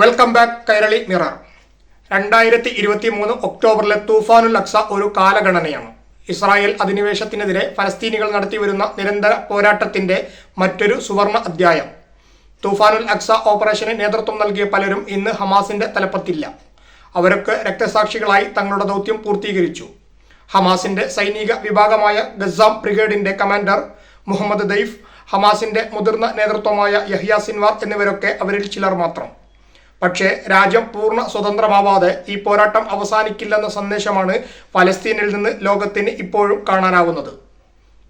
Welcome back Kairali mirror രണ്ടായിരത്തി ഇരുപത്തി മൂന്ന് ഒക്ടോബറിലെ തൂഫാനുൽ അക്സ ഒരു കാലഗണനയാണ്. ഇസ്രായേൽ അധിനിവേശത്തിനെതിരെ ഫലസ്തീനികൾ നടത്തിവരുന്ന നിരന്തര പോരാട്ടത്തിന്റെ മറ്റൊരു സുവർണ അധ്യായം. തൂഫാനുൽ അക്സ ഓപ്പറേഷന് നേതൃത്വം നൽകിയ പലരും ഇന്ന് ഹമാസിന്റെ തലപ്പത്തില്ല. അവരൊക്കെ രക്തസാക്ഷികളായി തങ്ങളുടെ ദൗത്യം പൂർത്തീകരിച്ചു. ഹമാസിന്റെ സൈനിക വിഭാഗമായ ഗസാം ബ്രിഗേഡിന്റെ കമാൻഡർ മുഹമ്മദ് ദൈഫ് ഹമാസിന്റെ മുതിർന്ന നേതൃത്വമായ യഹിയ സിൻവാർ എന്നിവരൊക്കെ അവരിൽ ചിലർ മാത്രം. പക്ഷേ രാജ്യം പൂർണ സ്വതന്ത്രമാവാതെ ഈ പോരാട്ടം അവസാനിക്കില്ലെന്ന സന്ദേശമാണ് ഫലസ്തീനിൽ നിന്ന് ലോകത്തിന് ഇപ്പോഴും കാണാനാവുന്നത്.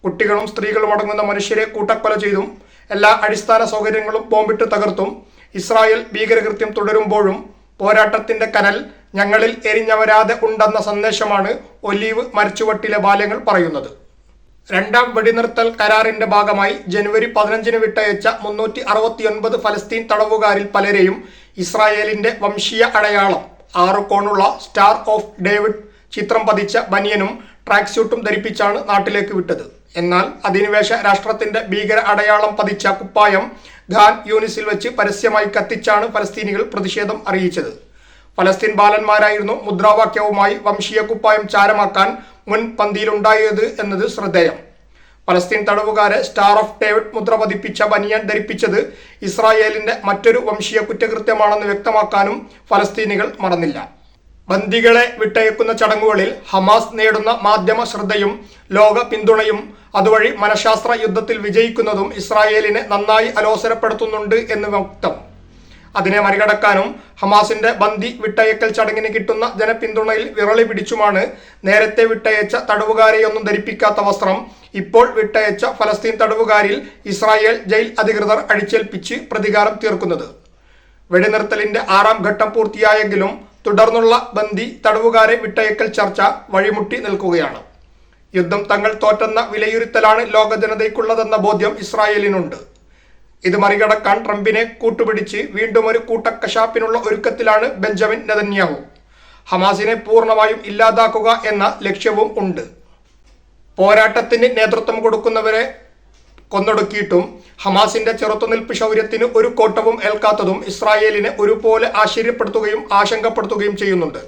കുട്ടികളും സ്ത്രീകളും അടങ്ങുന്ന മനുഷ്യരെ കൂട്ടക്കൊല ചെയ്തും എല്ലാ അടിസ്ഥാന സൗകര്യങ്ങളും ബോംബിട്ട് തകർത്തും ഇസ്രായേൽ ഭീകരകൃത്യം തുടരുമ്പോഴും പോരാട്ടത്തിന്റെ കനൽ ഞങ്ങളിൽ എരിഞ്ഞവരാതെ ഉണ്ടെന്ന സന്ദേശമാണ് ഒലീവ് മരച്ചുവട്ടിലെ ബാല്യങ്ങൾ പറയുന്നത്. രണ്ടാം വെടിനിർത്തൽ കരാറിന്റെ ഭാഗമായി ജനുവരി പതിനഞ്ചിന് വിട്ടയച്ച മുന്നൂറ്റി അറുപത്തിയൊൻപത് ഫലസ്തീൻ തടവുകാരിൽ പലരെയും ഇസ്രായേലിന്റെ വംശീയ അടയാളം. ആറ് കോണുള്ള സ്റ്റാർ ഓഫ് ഡേവിഡ് ചിത്രം പതിച്ച ബനിയനും ട്രാക്ക് സ്യൂട്ടും ധരിപ്പിച്ചാണ് നാട്ടിലേക്ക് വിട്ടത്. എന്നാൽ അധിനിവേശ രാഷ്ട്രത്തിന്റെ ഭീകര അടയാളം പതിച്ച കുപ്പായം ഖാൻ യൂണിസിൽ വെച്ച് പരസ്യമായി കത്തിച്ചാണ് ഫലസ്തീനികൾ പ്രതിഷേധം അറിയിച്ചത്. ഫലസ്തീൻ ബാലന്മാരായിരുന്നു മുദ്രാവാക്യവുമായി വംശീയ കുപ്പായം ചാരമാക്കാൻ മുൻ പന്തിയിലുണ്ടായത് എന്നത് ശ്രദ്ധേയം. ഫലസ്തീൻ തടവുകാരെ സ്റ്റാർ ഓഫ് ഡേവിഡ് മുദ്ര പതിപ്പിച്ച ബനിയൻ ധരിപ്പിച്ചത് ഇസ്രായേലിന്റെ മറ്റൊരു വംശീയ കുറ്റകൃത്യമാണെന്ന് വ്യക്തമാക്കാനും ഫലസ്തീനികൾ മറന്നില്ല. ബന്ദികളെ വിട്ടയക്കുന്ന ചടങ്ങുകളിൽ ഹമാസ് നേടുന്ന മാധ്യമ ശ്രദ്ധയും ലോക പിന്തുണയും അതുവഴി മനഃശാസ്ത്ര യുദ്ധത്തിൽ വിജയിക്കുന്നതും ഇസ്രായേലിനെ നന്നായി അലോസരപ്പെടുത്തുന്നുണ്ട് എന്ന് വ്യക്തം. അതിനെ മറികടക്കാനും ഹമാസിന്റെ ബന്ദി വിട്ടയക്കൽ ചടങ്ങിന് കിട്ടുന്ന ജനപിന്തുണയിൽ വിറളി പിടിച്ചുമാണ് നേരത്തെ വിട്ടയച്ച തടവുകാരെയൊന്നും ധരിപ്പിക്കാത്ത വസ്ത്രം ഇപ്പോൾ വിട്ടയച്ച ഫലസ്തീൻ തടവുകാരിൽ ഇസ്രായേൽ ജയിൽ അധികൃതർ അടിച്ചേൽപ്പിച്ച് പ്രതികാരം തീർക്കുന്നത്. വെടിനിർത്തലിന്റെ ആറാം ഘട്ടം പൂർത്തിയായെങ്കിലും തുടർന്നുള്ള ബന്ദി തടവുകാരെ വിട്ടയക്കൽ ചർച്ച വഴിമുട്ടി നിൽക്കുകയാണ്. യുദ്ധം തങ്ങൾ തോറ്റെന്ന വിലയിരുത്തലാണ് ലോക ജനതയ്ക്കുള്ളതെന്ന ബോധ്യം ഇസ്രായേലിനുണ്ട്. ഇത് മറികടക്കാൻ ട്രംപിനെ കൂട്ടുപിടിച്ച് വീണ്ടും ഒരു കൂട്ടക്കശാപ്പിനുള്ള ഒരുക്കത്തിലാണ് ബെഞ്ചമിൻ നെതന്യാഹു. ഹമാസിനെ പൂർണമായും ഇല്ലാതാക്കുക എന്ന ലക്ഷ്യവും ഉണ്ട്. പോരാട്ടത്തിന് നേതൃത്വം കൊടുക്കുന്നവരെ കൊന്നൊടുക്കിയിട്ടും ഹമാസിന്റെ ചെറുത്തുനിൽപ്പ് ശൗര്യത്തിന് ഒരു കോട്ടവും ഏൽക്കാത്തതും ഇസ്രായേലിനെ ഒരുപോലെ ആശ്ചര്യപ്പെടുത്തുകയും ആശങ്കപ്പെടുത്തുകയും ചെയ്യുന്നുണ്ട്.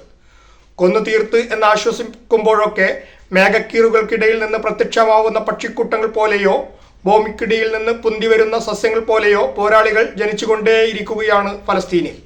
കൊന്നു തീർത്ത് എന്ന് ആശ്വസിക്കുമ്പോഴൊക്കെ മേഘക്കീറുകൾക്കിടയിൽ നിന്ന് പ്രത്യക്ഷമാവുന്ന പക്ഷിക്കൂട്ടങ്ങൾ പോലെയോ ഭൂമിക്കിടയിൽ നിന്ന് പൊന്തിവരുന്ന സസ്യങ്ങൾ പോലെയോ പോരാളികൾ ജനിച്ചുകൊണ്ടേയിരിക്കുകയാണ് ഫലസ്തീനിൽ.